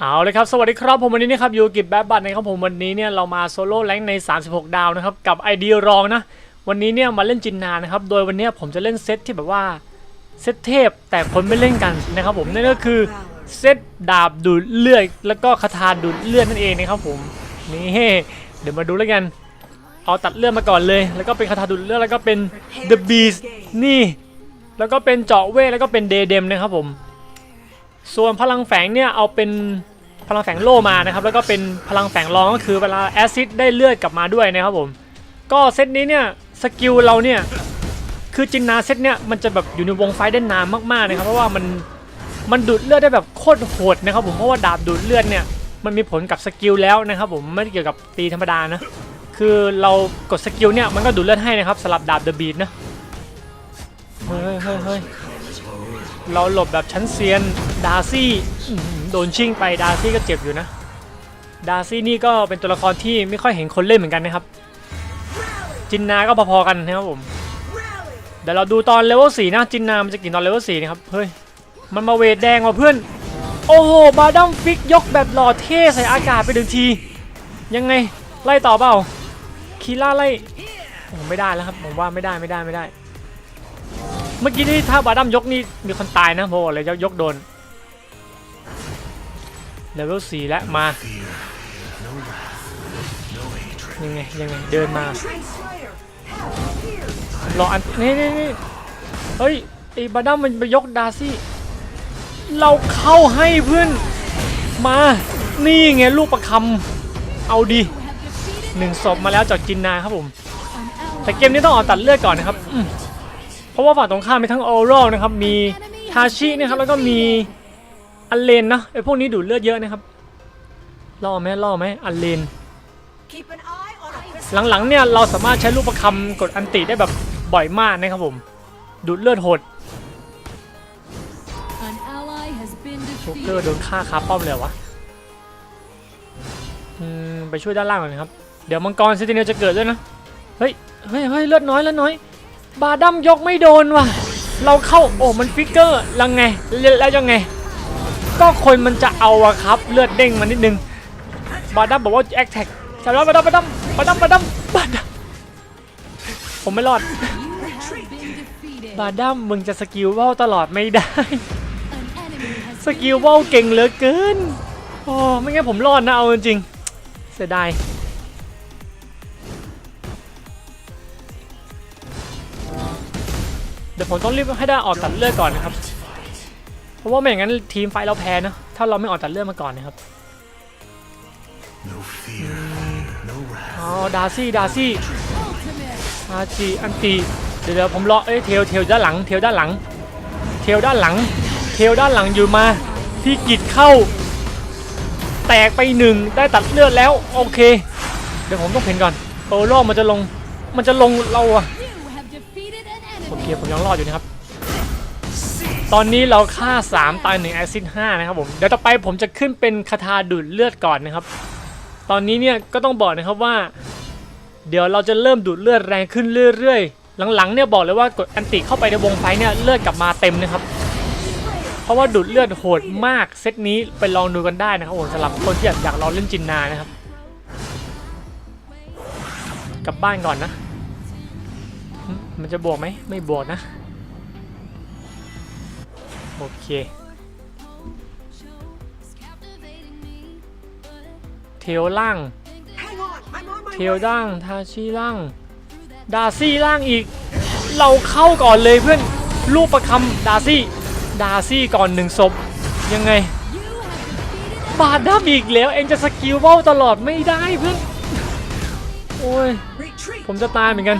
เอาเลยครับ สวัสดีครับผมวันนี้นะครับอยู่กิบแบบบัตนะครับผมวันนี้เนี่ยเรามาโซโล่แรงค์ใน 36 ดาวนะครับกับไอเดียรองนะวันนี้เนี่ยมาเล่นจินนานะครับโดยวันนี้ผมจะเล่นเซตที่แบบว่าเซตเทพแต่คนไม่เล่นกันนะครับผมนั่นก็คือเซตดาบดูดเลือดแล้วก็คาถาดูดเลือดนั่นเองนะครับผมนี่เดี๋ยวมาดูแล้วกัน เอาตัดเลือดมาก่อนเลย แล้วก็เป็นคาถาดูดเลือดแล้วก็เป็น The Beast นี่ แล้วก็เป็นเจาะเวทแล้วก็เป็นเดเดมนะครับผม ส่วนพลังแฝงเนี่ยเอาเป็นพลังแฝงโล่มานะครับ แล้วก็เป็นพลังแฝงรองก็คือเวลาแอซิดได้เลือดกลับมาด้วยนะครับผมก็เซตนี้เนี่ยสกิลเราเนี่ยคือจินนาเซตเนี่ยมันจะแบบอยู่ในวงไฟได้นานมากๆนะครับเพราะว่ามันมันดูดเลือดได้แบบโคตรโหดนะครับผมเพราะว่าดาบดูดเลือดเนี่ยมันมีผลกับสกิลแล้วนะครับผมไม่ได้เกี่ยวกับตีธรรมดานะคือเรากดสกิลเนี่ยมันก็ดูดเลือดให้นะครับสลับดาบเดอะบีดนะเฮ้ยเฮ้ยเฮ้ย เราหลบแบบชั้นเซียน ดาร์ซี่โดนชิ่งไปดาร์ซี่ก็เจ็บอยู่นะ ดาร์ซี่นี่ก็เป็นตัวละครที่ไม่ค่อยเห็นคนเล่นเหมือนกันนะครับ จินนาก็พอๆกันนะครับผมเดี๋ยวเราดูตอนเลเวลสี่นะจินนามันจะกี่ตอนเลเวลสี่นะครับเฮ้ยมันมาเวทแดงว่ะเพื่อน โอ้โหบาดัมฟิกยกแบบหล่อเท่ใส่อากาศไปหนึ่งที ยังไงไล่ต่อเปล่าคีล่าไล่โอ้ไม่ได้แล้วครับผมว่าไม่ได้ไม่ได้ไม่ได้ เมื่อกี้นี่ถ้าบาดัมยกนี่มีคนตายนะโบอะไรจะยกโดนเลเวลสี่แล้วมายังไงยังไงเดินมารออันนี่นี่นี่เฮ้ยไอ้บาดัมมันไปยกดาร์ซี่ เราเข้าให้เพื่อนมา นี่ไงลูกประคำเอาดีหนึ่งศพมาแล้วจากจินนาครับผม แต่เกมนี้ต้องออกตัดเลือดก่อนนะครับอืม เพราะว่าฝั่งตรงข้ามมีทั้งโอโรนะครับ มีทาชินะครับ แล้วก็มีอันเลนนะไอพวกนี้ดูดเลือดเยอะนะครับล่อไหมล่อไหมอันเลน หลังๆเนี่ยเราสามารถใช้ลูกประคำกดอันติได้แบบบ่อยมากนะครับผม ดูดเลือดโหดโกเกอร์โดนฆ่าคาป้อมเลยวะอืมไปช่วยด้านล่างก่อนครับ เดี๋ยวมังกรเซนติเนลจะเกิดด้วยนะ เฮ้ย เฮ้ยเฮ้ยเลือดน้อยเลือดน้อย บาดัมยกไม่โดนว่ะ เราเข้าโอ้มันฟิกเกอร์ลังไงแล้วยังไง ก็คนมันจะเอาอะครับ เลือดเด้งมานิดนึง บาดัมบอกว่าแอคแท็กใช่แล้วบาดัมบาดัมบาดัมบาดัมบาดัมผมไม่รอด บาดัมมึงจะสกิลว่าวตลอดไม่ได้ สกิลว่าวเก่งเหลือเกินโอ้ไม่งั้นผมรอดนะเอาจริงเสียดาย ดี๋ยวผมต้องรีบให้ได้ออกตัดเลือดก่อนนะครับ เพราะว่าไม่อย่างนั้นทีมไฟเราแพ้นะถ้าเราไม่ออกตัดเลือดมาก่อนนะครับอ๋อดาซี่ดาซี่อาจีอันตีเดี๋ยวเดี๋ยวผมรอเอ้ยเทลเทลด้านหลัง เทลด้านหลัง เทลด้านหลัง เทลด้านหลังอยู่มาพี่กิดเข้า แตกไปหนึ่งได้ตัดเลือดแล้วโอเค เดี๋ยวผมต้องเพ่นก่อนโอโลมันจะลงมันจะลงเราอะ an โอเค enemy. ผมยังรอดอยู่นะครับ ตอนนี้เราฆ่า 3 ตาย1แอซิด5นะครับผม เดี๋ยวต่อไปผมจะขึ้นเป็นคาถาดูดเลือดก่อนนะครับ ตอนนี้เนี่ยก็ต้องบอกนะครับว่า เดี๋ยวเราจะเริ่มดูดเลือดแรงขึ้นเรื่อยๆ หลังๆเนี่ยบอกเลยว่ากดอันติเข้าไปในวงไฟเนี่ยเลือดกลับมาเต็มนะครับเพราะว่าดูดเลือดโหดมากเซตนี้ไปลองดูกันได้นะครับผมสำหรับคนที่อยากลองเล่นจินนานะครับ กลับบ้านก่อนนะ มันจะบวกไหมไม่บวกนะ โอเค เทลล่าง เทล way. ล่าง ทาชิล่าง ดาซี่ล่างอีก เราเข้าก่อนเลยเพื่อนลูกประคำดาซี่ ดาซี่ก่อนหนึ่งศพ ยังไง บาดดัมอีกแล้ว เองจะสกิลเบ้าตลอดไม่ได้เพื่อน โอ้ย ผมจะตายเหมือนกัน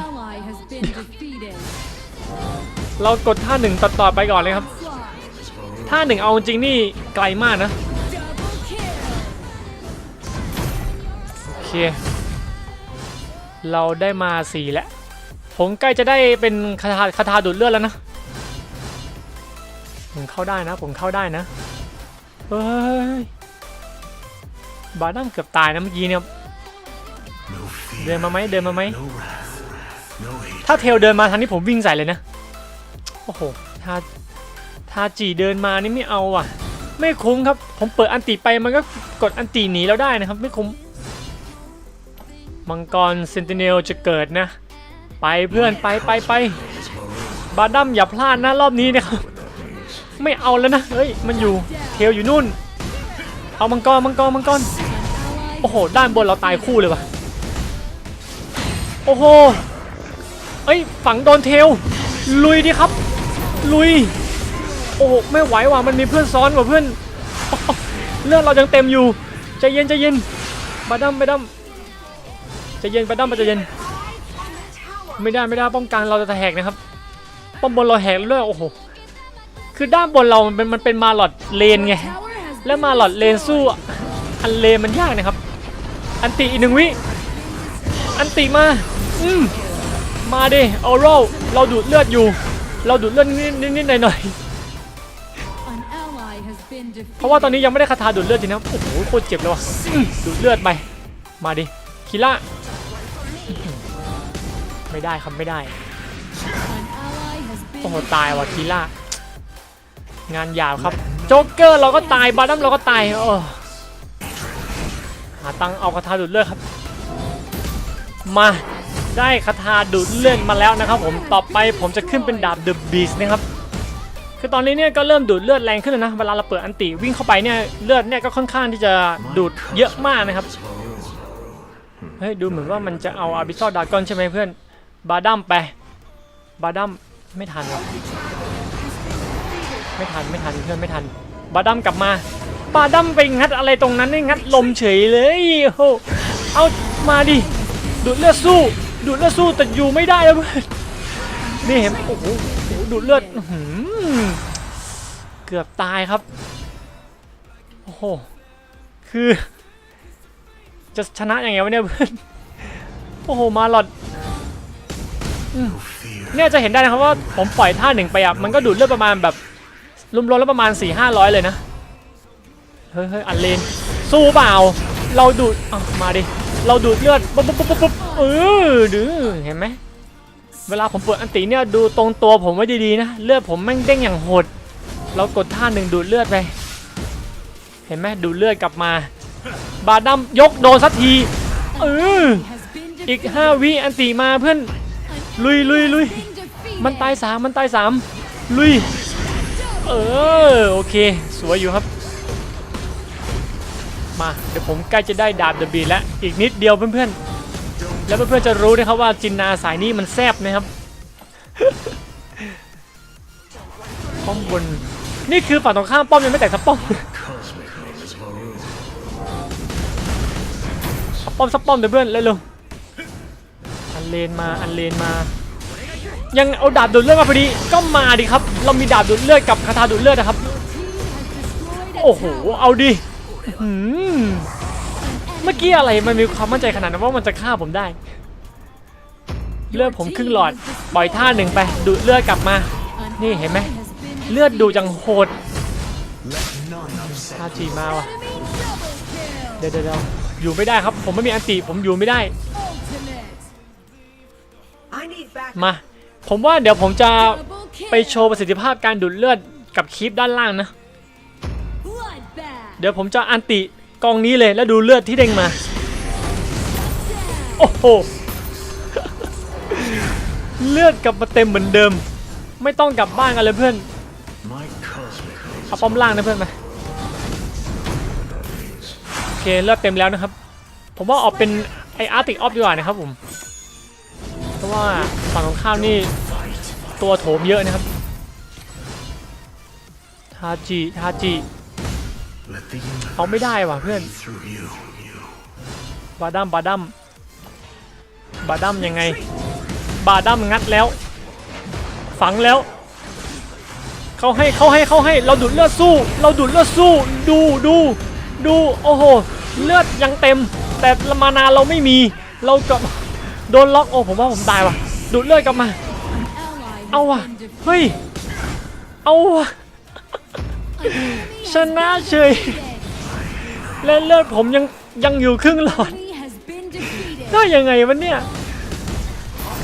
เรากดท่าหนึ่งต่อต่อไปก่อนเลยครับ Slide. ท่าหนึ่งเอาจริงนี่ไกลมากนะ Double kill. โอเค เราได้มาสี่แล้ว ผมใกล้จะได้เป็นคาถาคาถาดูดเลือดแล้วนะ ผมเข้าได้นะ ผมเข้าได้นะ เฮ้ย บาดัมเกือบตายนะเมื่อกี้เนี่ย No เดิน fear, มาไหมเดินมาไหม ถ้าเทลเดินมาทางนี้ผมวิ่งใส่เลยนะ โอ้โหถ้าถ้าจีเดินมานี่ไม่เอาอะ ไม่คุ้มครับ ผมเปิดอันติไปมันก็กดอันติหนีแล้วได้นะครับ ไม่คุ้ม มังกรเซนติเนลจะเกิดนะ ไปเพื่อนไปไปไป บาดัมอย่าพลาดนะรอบนี้นะครับ ไม่เอาแล้วนะ เฮ้ยมันอยู่เทลอยู่นู่น เอามังกรมังกรมังกร โอ้โห ด้านบนเราตายคู่เลยวะโอ้โห เอ้ยฝังโดนเทล ลุยดิครับ ลุย โอ้โหไม่ไหวว่ะมันมีเพื่อนซ้อนกว่าเพื่อนเลือดเรายังเต็มอยู่ใจเย็นใจเย็นบาดัมบาดัมใจเย็นบาดัมใจเย็น ไม่ได้ไม่ได้ป้องกันเราจะแหกนะครับป้อมบนเราแหกเรื่อยโอ้โหคือด้านบนเรามันเป็นมันเป็นมาหลอดเลนไงแล้วมาหลอดเลนสู้อันเลนมันยากนะครับ อันติอีกหนึ่งวิอันติมาอืม มาดิออโรเราดูดเลือดอยู่ เราดูดเลือดนิดนิดๆหน่อยหน่อย an ally has been ๆเพราะว่าตอนนี้ defeated. ยังไม่ได้คาถาดูดเลือดจริงนะครับโอ้โหโคตรเจ็บเลยว่ะอืมดูดเลือดไปมาดิคิล่าอื้อหือไม่ได้ครับไม่ได้ An ally has โอ้โห been ตายว่ะคีล่างานหยาบครับโจ๊กเกอร์เราก็ตายบาดัมเราก็ตายเออหาตังค์เอาคาถาดูดเลือดครับมา ได้คาถาดูดเลือดมาแล้วนะครับผมต่อไปผมจะขึ้นเป็นดาบเดอะบีสนะครับคือตอนนี้เนี่ยก็เริ่มดูดเลือดแรงขึ้นแล้วนะเวลาเราเปิดอันติวิ่งเข้าไปเนี่ยเลือดเนี่ยก็ค่อนข้างที่จะดูดเยอะมากนะครับเฮ้ยดูเหมือนว่ามันจะเอาอาบิซอดากอนใช่ไหมเพื่อนบาดัมไปบาดัมไม่ทันหรอกไม่ทันไม่ทันเพื่อนไม่ทันบาดัมกลับมาบาดัมไปงัดอะไรตรงนั้นนี่งัดลมเฉยเลยโอ้เอามาดิดูดเลือดสู้ ดูดเลือดสู้แต่อยู่ไม่ได้แล้วเพื่อนนี่เห็นโอ้โหดูดเลือดเกือบตายครับโอ้โหคือ จะชนะยังไงวะเนี่ยเพื่อนโอ้โหมาหลอดเนี่ยจะเห็นได้นะครับว่าผมปล่อยท่าหนึ่งไปอะมันก็ดูดเลือดประมาณแบบรวมๆแล้วประมาณ4ี่ห้าร้อยเลยนะเฮ้ยเฮ้ยอันเลนสู้เปล่า เราดูดมาดิ เราดูดเลือดปุ๊บปุ๊บปุ๊บปุ๊บ เออดื้อเห็นไหมเวลาผมเปิดอันติเนี่ยดูตรงตัวผมไว้ดีๆนะเลือดผมแม่งเด้งอย่างโหด เรากดท่าหนึ่งดูดเลือดไป เห็นไหมดูดเลือดกลับมา บาดัมยกโดนสักทีเอออีกห้าวิอันติมาเพื่อนลุยลุยลุยมันตายสามมันตายสามลุยเออโอเค สวยอยู่ครับ มาเดี๋ยวผมใกล้จะได้ดาบเดอะบีแล้วอีกนิดเดียวเพื่อนๆ แล้วเพื่อนๆจะรู้นะครับว่าจินนาสายนี้มันแซบนะครับป้อมบนนี่คือฝั่งตรงข้ามป้อมยังไม่แตกสักป้อม Cosmic name is Varun. เอาป้อมสักป้อมเดี๋ยวเพื่อนเร็วๆอันเลนมาอันเลนมา ยังเอาดาบดูดเลือดมาพอดีก็มาดิครับ เรามีดาบดูดเลือดกับคาถาดูดเลือดนะครับ Destroyed a โอ้โห tower. เอาดิอื้อหือ เมื่อกี้อะไรมันมีความมั่นใจขนาดนั้นว่ามันจะฆ่าผมได้ เลือดผมครึ่งหลอดปล่อยท่าหนึ่งไปดูดเลือดกลับมา นี่เห็นไหมเลือดดูจังโหดท่าจีมาว่ะเดี๋ยวเดี๋ยวอยู่ไม่ได้ครับ ผมไม่มีอันติผมอยู่ไม่ได้ มา ผมว่าเดี๋ยวผมจะไปโชว์ประสิทธิภาพการดูดเลือดกับคลิปด้านล่างนะ เดี๋ยวผมจะอันติ กองนี้เลยแล้วดูเลือดที่เด้งมา โอ้โห เลือดกลับมาเต็มเหมือนเดิม ไม่ต้องกลับบ้านกันเลยเพื่อนเอาป้อมล่างนะเพื่อนไปโอเคเลือดเต็มแล้วนะครับ ผมว่าออกเป็นไออาร์ติกออฟดีกว่านะครับผม เพราะว่าฝั่งของข้ามนี่ตัวโถมเยอะนะครับ ทาจิ ทาจิ เอาไม่ได้ว่ะเพื่อน through you. you. บาดัมบาดัมบาดัมยังไง บาดัมงัดแล้ว ฝังแล้ว เขาให้เขาให้เขาให้ เราดูดเลือดสู้ เราดูดเลือดสู้ ดูดูดู โอ้โห เลือดยังเต็ม แต่มานาเราไม่มี เรากับโดนล็อก โอ้ผมว่าผมตายว่ะ ดูดเลือดกลับมา Ally has เอาว่ะ been defeated. เฮ้ย เอาว่ะ ชนะเฉยและเลือดผมยังยังอยู่ครึ่งหลอดได้ยังไงวะเนี่ย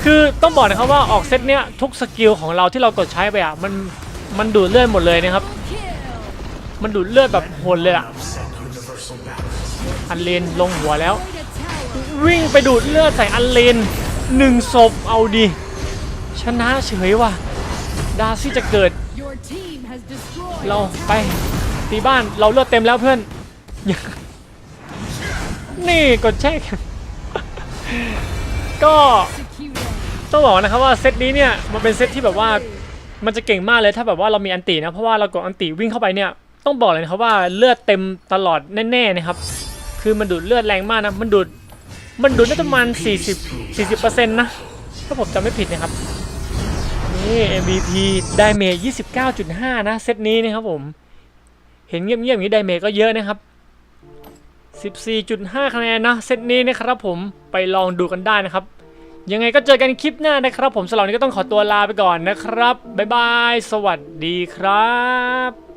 คือต้องบอกนะครับว่าออกเซตเนี้ยทุกสกิลของเราที่เรากดใช้ไปอะมันมันดูดเลือดหมดเลยนะครับ มันดูดเลือดแบบโหดเลยอะอันเลนลงหัวแล้ว วิ่งไปดูดเลือดใส่อันเลนหนึ่งศพเอาดิชนะเฉยว่ะดาซี่จะเกิด Your team has destroyed เรา a ไป tower. ตีบ้านเราเลือดเต็มแล้วเพื่อน นี่กดแช่แข็งก็ Executed. ต้องบอกนะครับว่าเซตนี้เนี่ยมันเป็นเซตที่แบบว่ามันจะเก่งมากเลยถ้าแบบว่าเรามีอันตีนะเพราะว่าเรากดอันตีวิ่งเข้าไปเนี่ยต้องบอกเลยนะครับว่าเลือดเต็มตลอดแน่ๆนะครับ คือมันดูดเลือดแรงมากนะมันดูดมันดูดได้ประมาณ40 40%นะถ้าผมจำไม่ผิดนะครับ นี่ MVP ไดเมจ29.5 นะ เซตนี้นะครับผม เห็นเงียบๆอย่างนี้ไดเมย์ก็เยอะนะครับ 14.5 คะแนนนะ เซตนี้นะครับผมไปลองดูกันได้นะครับ ยังไงก็เจอกันคลิปหน้านะครับ ผมสำหรับนนี้ก็ต้องขอตัวลาไปก่อนนะครับ บ๊ายบาย สวัสดีครับ